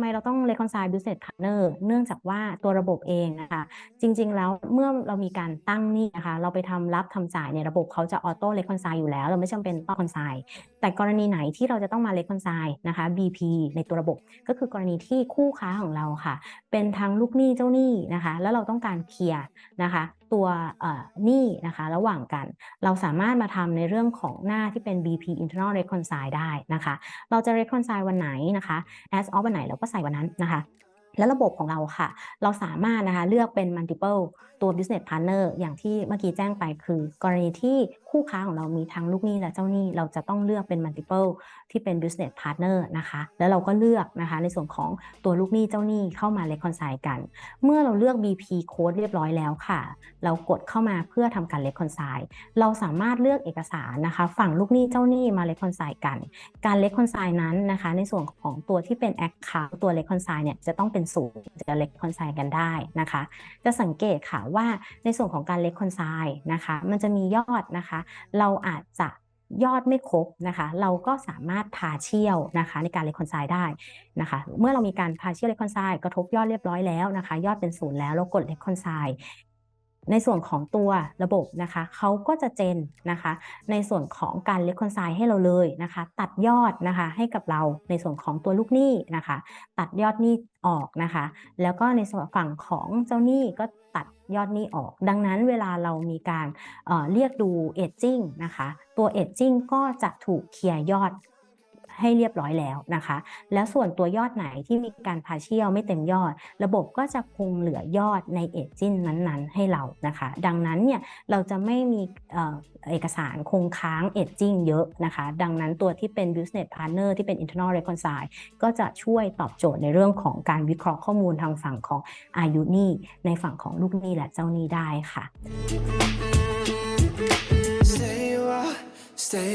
ไมเราต้อง reconcile business partner เนื่องจากว่าตัวระบบเองนะคะจริง ๆ แล้วเมื่อเรามีการตั้งหนี้นะคะเราไปทำรับทำจ่ายเนี่ยระบบเขาจะ auto reconcile อยู่แล้ว เราไม่จำเป็นต้อง reconcile แต่กรณีไหนที่เราจะต้องมา reconcile นะคะ BP ในตัวระบบก็คือกรณีที่คู่ค้าของเราค่ะ เป็นทั้งลูกหนี้เจ้าหนี้นะคะ แล้วเราต้องการเคลียร์นะคะตัวหนี้นะคะระหว่างกัน เราสามารถมาทำในเรื่องของหน้าที่เป็น BP internal reconcile ได้นะคะ เราจะ reconcile วันไหนนะคะ as of วันไหนเราก็ใส่วันนั้นนะคะ แล้วระบบของเราค่ะ เราสามารถนะคะเลือกเป็น multiple ตัว business partner อย่างที่เมื่อกี้แจ้งไปคือ กรณีที่คู่ค้าของเรามีทั้งลูกหนี้และเจ้าหนี้ เราจะต้องเลือกเป็น multiple ที่เป็น business partner นะคะ แล้วเราก็เลือกนะคะในส่วนของตัวลูกหนี้เจ้าหนี้เข้ามา reconcile กัน เมื่อเราเลือก BP code เรียบร้อยแล้วค่ะ เรากดเข้ามาเพื่อทำการ reconcile เราสามารถเลือกเอกสารนะคะ ฝั่งลูกหนี้เจ้าหนี้มา reconcile กัน การ reconcile นั้นนะคะ ในส่วนของตัวที่เป็น account ตัว reconcile เนี่ยจะต้องเป็นสูงจะเล็กคอนไซน์กันได้นะคะ จะสังเกตค่ะว่าในส่วนของการเล็กคอนไซนะคะ มันจะมียอดนะคะ เราอาจจะยอดไม่ครบนะคะ เราก็สามารถพาเชี่ยวนะคะ ในการเลคอนไซด์ได้นะคะ เมื่อเรามีการพาเชี่ยวเลคอนไซด์กระทบยอดเรียบร้อยแล้วนะคะ ยอดเป็นศูนย์แล้วเรากดเลคอนไซด์ ในส่วนของตัวระบบนะคะเขาก็จะเจนนะคะ ในส่วนของการ reconcile ให้เราเลยนะคะ ตัดยอดนะคะให้กับเราในส่วนของตัวลูกหนี้นะคะ ตัดยอดหนี้ออกนะคะ แล้วก็ในส่วนฝั่งของเจ้าหนี้ก็ตัดยอดหนี้ออก ดังนั้นเวลาเรามีการเเรียกดู aging นะคะ ตัว aging ก็จะถูกเคลียร์ยอด ให้เรียบร้อยแล้วนะคะ แล้วส่วนตัวยอดไหนที่มีการพาเชียลไม่เต็มยอด ระบบก็จะคงเหลือยอดในเอจินนั้นๆ ให้เรานะคะ ดังนั้นเนี่ยเราจะไม่มีเอกสารคงค้างเอจิ้งเยอะนะคะ ดังนั้นตัวที่เป็น business partner ที่เป็น internal reconcile ก็จะช่วยตอบโจทย์ในเรื่องของการวิเคราะห์ข้อมูลทางฝั่งของอายุหนี้ในฝั่งของลูกหนี้และเจ้าหนี้ได้ค่ะ stay